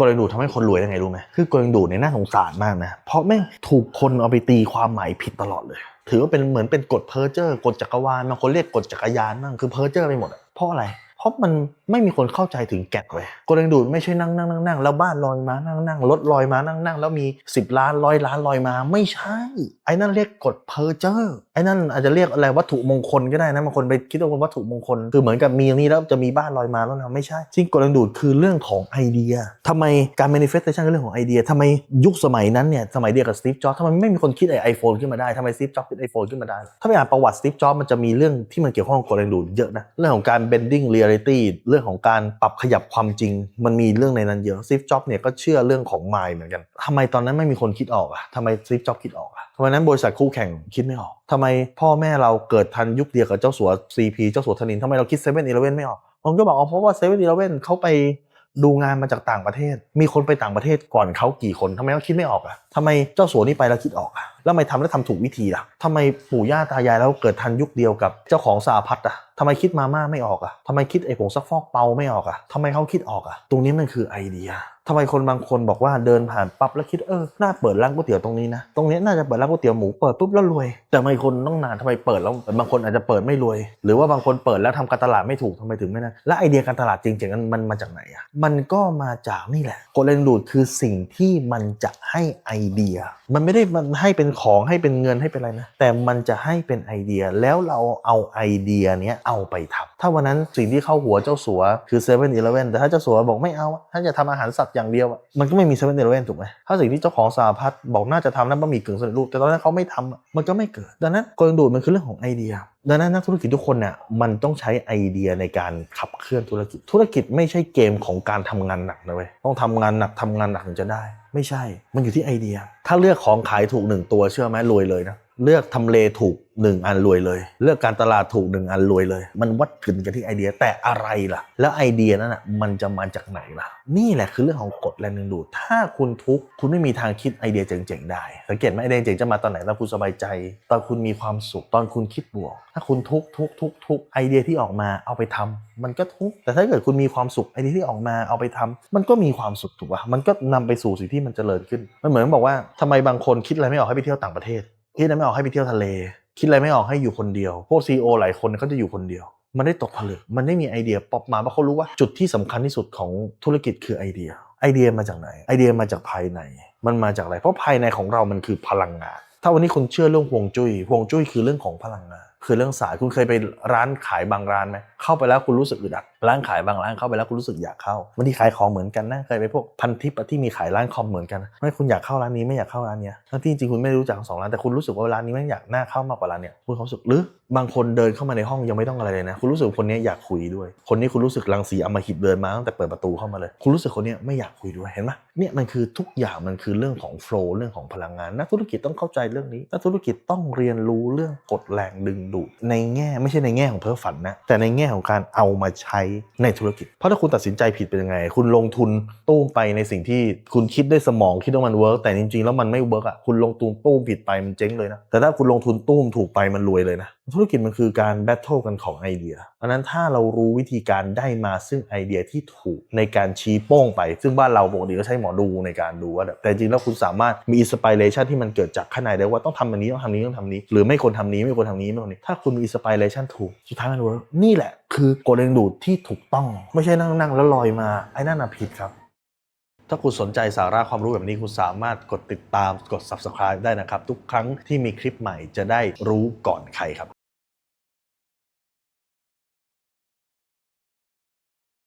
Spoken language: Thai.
กลดูดทำให้คนรวยยังไงรู้ไหมคือกลดูดเนี่ยน่าสงสารมากนะเพราะแม่งถูกคนเอาไปตีความหมายผิดตลอดเลย ถือว่าเป็นเหมือนเป็นกฎเพอร์เจอร์กฎจักรวาลบางคนเรียกกฎจักรยานนั่งคือเพอร์เจอร์ไปหมดเพราะอะไร เพราะมันไม่มีคนเข้าใจถึงแก่นเว้ยกลดูดไม่ใช่นั่งนั่งนั่งนั่งแล้วบ้านลอยมานั่งนั่งรถลอยมานั่งนั่งแล้วมี 10 ล้านร้อยล้านลอยมา ไม่ใช่ ไอ้นั่นเรียกกฎเพอร์เจอร์ไอ้นั่นอาจจะเรียกอะไรวัตถุมงคลก็ได้นะบางคนไปคิดว่าวัตถุมงคล คือเหมือนกับมีอย่างนี้แล้วจะมีบ้านลอยมาแล้วนะไม่ใช่จริงกลดูดคือเรื่องของไอเดียทำไมการ manifestation คือเรื่องของไอเดียทำไมยุคสมัยนั้นเนี่ยสมัยเดียวกับสตีฟจ็อบทำไมไม่มีคนคิดไอไอโฟนขึ้นมาได้ทำไมสตีฟจ็อบคิดไอโฟนขึ้นมาได้ถ้าไปอ่านประวัติสตีฟจ็อบมันจะมีเรื่องที่มันเกี่ยวข้องกับกลดูดเยอะนะเรื่องของการ bending reality เรื่องของการปรับขยับความจริง มันมีเรื่องในนั้นเยอะสตีฟจ็อบเนี่ยก็เชื่อเรื่องของ mind เหมือนกันทำไมตอนนั้นไม่มีคนคิดออกอะทำไมสตีฟจ็อบคิดออกอะทำไมนั้นบริษัทคู่แข่งคิดไม่ออกทำไมพ่อแม่เราเกิดทันยุคเดียวกับเจ้าสัว CP เจ้าสัวธนินทำไมเราคิดเซเว่นอีเลเว่นไม่ออกผมก็บอกอ๋อเพราะว่าเซเว่นอีเลเว่นเขาไปดูงานมาจากต่างประเทศ มีคนไปต่างประเทศก่อนเขากี่คนทำไมเขาคิดไม่ออกอะทำไมเจ้าสัวนี่ไปแล้วคิดออกอะแล้วทำไมทำแล้วทำถูกวิธีล่ะทำไมปู่ย่าตายายแล้วเกิดทันยุคเดียวกับเจ้าของสาพัฒน์อะทำไมคิดมาม่าไม่ออกอะทำไมคิดไอ้ผงซักฟอกเปาไม่ออกอะทำไมเขาคิดออกอะตรงนี้มันคือไอเดียทำไมคนบางคนบอกว่าเดินผ่านปั๊บแล้วคิดเออน่าเปิดร้านก๋วยเตี๋ยวตรงนี้นะตรงนี้น่าจะเปิดร้านก๋วยเตี๋ยวหมูเปิดปุ๊บแล้วรวย แต่ทำไมคนต้องนานทำไมเปิดแล้วบางคนอาจจะเปิดไม่รวย หรือว่าบางคนเปิดแล้วทำการตลาดไม่ถูกทำไมถึงไม่นะและไอเดียการตลาดจริงๆมันมันมาจากไหนอะมันก็มาจากนี่แหละกลเลนดูดคือสิ่งที่มันจะให้ไอเดีย มันไม่ได้มันให้เป็นของให้เป็นเงินให้เป็นอะไรนะ แต่มันจะให้เป็นไอเดียแล้วเราเอาไอเดียเนี้ยเอาไปทำถ้าวันนั้นสิ่งที่เข้าหัวเจ้าสัวคือเซเว่นอีเลเว่นแต่ถ้าเจ้าสัวบอกไม่เอาถ้าจะทำอาหารสัตว์อย่างเดียวมันก็ไม่มีเซเว่นอีเลเว่นถูกไหมถ้าสิ่งที่เจ้าของสาพัฒน์บอกน่าจะทำนั้นบะหมี่กึ่งสำเร็จรูปแต่ตอนนั้นเขาไม่ทำอะมันก็ไม่เกิด ดังนั้นกลดูดมันคือเรื่องของไอเดีย ดังนั้นนักธุรกิจทุกคนเนี่ยมันต้องใช้ไอเดียในการขับเคลื่อนธุรกิจ ธุรกิจไม่ใช่เกมของการทำงานหนักนะเว้ยต้องทำงานหนักทำงานหนักถึงจะได้ ไม่ใช่ มันอยู่ที่ไอเดีย ถ้าเลือกของขายถูกหนึ่งตัวเชื่อไหมรวยเลยนะเลือกทำเลถูก หนึ่งอันรวยเลย เลือกการตลาดถูกหนึ่งอันรวยเลย มันวัดขึ้นกันที่ไอเดียแต่อะไรล่ะ แล้วไอเดียนั้นอะมันจะมาจากไหนล่ะ นี่แหละคือเรื่องของกฎแรงดึงดูดถ้าคุณทุกข์คุณไม่มีทางคิดไอเดียเจ๋งๆได้ สังเกตไหมไอเดียเจ๋งจะมาตอนไหนตอนคุณสบายใจ ตอนคุณมีความสุขตอนคุณคิดบวก ถ้าคุณทุกข์ทุกข์ทุกข์ทุกข์ไอเดียที่ออกมาเอาไปทำมันก็ทุกข์แต่ถ้าเกิดคุณมีความสุขไอเดียที่ออกมาเอาไปทำมันก็มีความสุขถูกป่ะมันก็นำไปสู่สิ่งที่มันเจริญขึ้นมันเหมือนบอกว่าทำไมบางคนคิดอะไรไม่ออกให้ไปเที่ยวต่างประเทศคิดอะไรไม่ออกให้ไปเที่ยวทะเล คิดอะไรไม่ออกให้อยู่คนเดียว พวกซีอหลายคนเขาจะอยู่คนเดียว มันได้ตกผลึก มันได้มีไอเดียป๊อปมาเพราะเขารู้ว่าจุดที่สำคัญที่สุดของธุรกิจคือไอเดีย ไอเดียมาจากไหน ไอเดียมาจากภายใน มันมาจากอะไร เพราะภายในของเรามันคือพลังงาน ถ้าวันนี้คุณเชื่อเรื่องห่วงจุ้ยห่วงจุ้ยคือเรื่องของพลังงาน คือเรื่องสายคุณเคยไปร้านขายบางร้านไหมเข้าไปแล้วคุณรู้สึกอึดอัดร้านขายบางร้านเข้าไปแล้วคุณรู้สึกอยากเข้ามันที่ขายของเหมือนกันนะเคยไปพวกพันทิปที่มีขายร้านคอมเหมือนกันไม่คุณอยากเข้าร้านนี้ไม่อยากเข้าร้านเนี้ยทั้งที่จริงคุณไม่รู้จักสองร้านแต่คุณรู้สึกว่าร้านนี้ไม่อยากน่าเข้ามากกว่าร้านเนี้ยคุณเขามรู้สึกหรือ บางคนเดินเข้ามาในห้องยังไม่ต้องอะไรเลยนะ คุณรู้สึกคนนี้อยากคุยด้วย คนนี้คุณรู้สึกรังสีอมหิตเดินมาตั้งแต่เปิดประตูเข้ามาเลย คุณรู้สึกคนนี้ไม่อยากคุยด้วยเห็นไหมเนี่ยมันคือทุกอย่างมันคือเรื่องของโฟล์เรื่องของพลังงาน นักธุรกิจต้องเข้าใจเรื่องนี้ นักธุรกิจต้องเรียนรู้เรื่องกฎแรงดึงดูดในแง่ไม่ใช่ในแง่ของเพ้อฝันนะ แต่ในแง่ของการเอามาใช้ในธุรกิจ เพราะถ้าคุณตัดสินใจผิดเป็นยังไง คุณลงทุนตู้มไปในสิ่งที่คุณคิดด้วยสมองคิดว่ามันเวิร์กแต่จริงๆ แล้วมันไม่เวิร์กอะคุณลงทุนตู้มผิดไปมันเจ๊งเลยนะแต่ถ้าคุณลงทุนตู้มถูกไปมันรวยเลยนะ ธุรกิจมันคือการแบทเทิลกันของไอเดียเพราะฉะนั้นถ้าเรารู้วิธีการได้มาซึ่งไอเดียที่ถูกในการชี้โป้งไป ซึ่งบ้านเราปกติก็ใช้หมอดูในการดูว่าแต่จริงแล้วคุณสามารถมีอินสปิเรชันที่มันเกิดจากข้างในได้ว่าต้องทำอันนี้ต้องทำนี้ต้องทำนี้ หรือไม่ควรทำนี้ไม่ควรทำนี้ไม่ควรนี้ถ้าคุณมีอินสปิเรชันถูกสุดท้ายมันเวิร์กนี่แหละ คือกลเด้งดูดที่ถูกต้อง ไม่ใช่นั่งๆแล้วลอยมาไอ้นั่นน่ะผิดครับถ้าคุณสนใจสาระความรู้แบบนี้คุณสามารถกดติดตามกด subscribe ได้นะครับ ทุกครั้งที่มีคลิปใหม่จะได้รู้ก่อนใครครับ